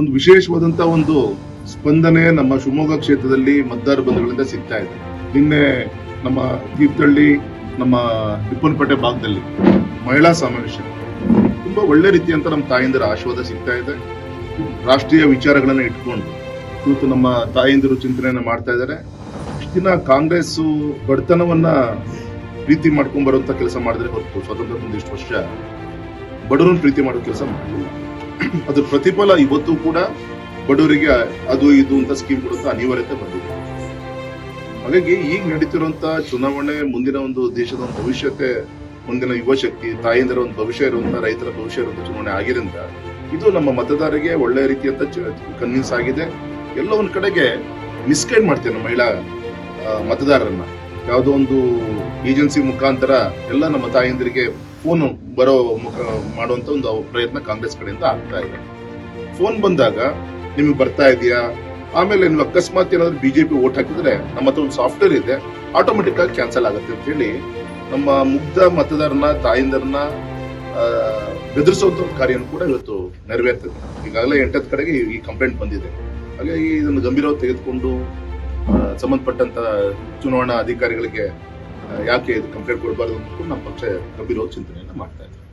ಒಂದು ವಿಶೇಷವಾದಂತ ಒಂದು ಸ್ಪಂದನೆ ನಮ್ಮ ಶಿವಮೊಗ್ಗ ಕ್ಷೇತ್ರದಲ್ಲಿ ಮತದಾರ ಬಂಧುಗಳಿಂದ ಸಿಗ್ತಾ ಇದೆ. ನಿನ್ನೆ ನಮ್ಮ ತೀರ್ಥಹಳ್ಳಿ, ನಮ್ಮ ಟಿಪ್ಪನಪೇಟೆ ಭಾಗದಲ್ಲಿ ಮಹಿಳಾ ಸಮಾವೇಶ. ತುಂಬಾ ಒಳ್ಳೆ ರೀತಿಯಂತ ನಮ್ಮ ತಾಯಿಂದರ ಆಶೀರ್ವಾದ ಸಿಗ್ತಾ ಇದೆ. ರಾಷ್ಟ್ರೀಯ ವಿಚಾರಗಳನ್ನ ಇಟ್ಕೊಂಡು ಇವತ್ತು ನಮ್ಮ ತಾಯಿಂದರು ಚಿಂತನೆಯನ್ನ ಮಾಡ್ತಾ ಇದ್ದಾರೆ. ದಿನ ಕಾಂಗ್ರೆಸ್ ಬಡತನವನ್ನ ಪ್ರೀತಿ ಮಾಡ್ಕೊಂಡ್ ಬರುವಂತ ಕೆಲಸ ಮಾಡಿದ್ರೆ ಹೊರತು, ಸ್ವಾತಂತ್ರ್ಯ ಒಂದಿಷ್ಟು ವರ್ಷ ಬಡವರನ್ನು ಪ್ರೀತಿ ಮಾಡೋ ಕೆಲಸ ಮಾಡಲಿಲ್ಲ ಅದ್ರ ಪ್ರತಿಫಲ ಇವತ್ತು ಕೂಡ ಬಡವರಿಗೆ ಅದು ಇದು ಅಂತ ಸ್ಕೀಮ್ ಕೊಡುವಂತ ಅನಿವಾರ್ಯತೆ ಬಂದಿದೆ. ಹಾಗಾಗಿ ಈಗ ನಡೀತಿರುವಂತ ಚುನಾವಣೆ, ಮುಂದಿನ ಒಂದು ದೇಶದ ಒಂದು ಭವಿಷ್ಯತೆ ಮುಂದಿನ ಯುವ ಶಕ್ತಿ ತಾಯಂದಿರ ಒಂದು ಭವಿಷ್ಯ ಇರುವಂತ, ರೈತರ ಭವಿಷ್ಯ ಇರುವಂತ ಚುನಾವಣೆ ಆಗಿರಿಂದ ಇದು ನಮ್ಮ ಮತದಾರರಿಗೆ ಒಳ್ಳೆ ರೀತಿಯಂತ ಕನ್ವಿನ್ಸ್ ಆಗಿದೆ. ಎಲ್ಲ ಒಂದ್ ಕಡೆಗೆ ಮಿಸ್ಗೈಡ್ ಮಾಡ್ತೇವೆ ನಮ್ಮ ಮಹಿಳಾ ಮತದಾರರನ್ನ. ಯಾವುದೋ ಒಂದು ಏಜೆನ್ಸಿ ಮುಖಾಂತರ ಎಲ್ಲ ನಮ್ಮ ತಾಯಂದಿರಿಗೆ ಫೋನ್ ಬರೋ ಮುಖ ಮಾಡುವಂತ ಒಂದು ಪ್ರಯತ್ನ ಕಾಂಗ್ರೆಸ್ ಕಡೆಯಿಂದ ಆಗ್ತಾ ಇದೆ. ಫೋನ್ ಬಂದಾಗ, ನಿಮಗೆ ಬರ್ತಾ ಇದೆಯಾ? ಆಮೇಲೆ ನೀವು ಅಕಸ್ಮಾತ್ ಏನಾದ್ರು ಬಿಜೆಪಿ ಓಟ್ ಹಾಕಿದ್ರೆ ನಮ್ಮ ಹತ್ರ ಒಂದು ಸಾಫ್ಟ್ವೇರ್ ಇದೆ, ಆಟೋಮೆಟಿಕ್ ಆಗಿ ಕ್ಯಾನ್ಸಲ್ ಆಗುತ್ತೆ ಅಂತ ಹೇಳಿ ನಮ್ಮ ಮುಗ್ಧ ಮತದಾರನ ತಾಯಿಂದರನ್ನ ಬೆದರಿಸುವಂತ ಕಾರ್ಯನೂ ಕೂಡ ಇವತ್ತು ನೆರವೇರ್ತದೆ. ಈಗಾಗಲೇ ಎಂಟತ್ತು ಕಡೆಗೆ ಈ- ಕಂಪ್ಲೇಂಟ್ ಬಂದಿದೆ. ಹಾಗಾಗಿ ಇದನ್ನು ಗಂಭೀರವಾಗಿ ತೆಗೆದುಕೊಂಡು ಸಂಬಂಧಪಟ್ಟಂತ ಚುನಾವಣಾ ಅಧಿಕಾರಿಗಳಿಗೆ ಯಾಕೆ ಇದು ಕಂಪ್ಲೇಂಟ್ ಕೊಡಬಾರ್ದು ಅಂತ ನಮ್ಮ ಪಕ್ಷ ಗಂಭೀರವಾಗಿ ಚಿಂತನೆಯನ್ನ ಮಾಡ್ತಾ ಇದೆ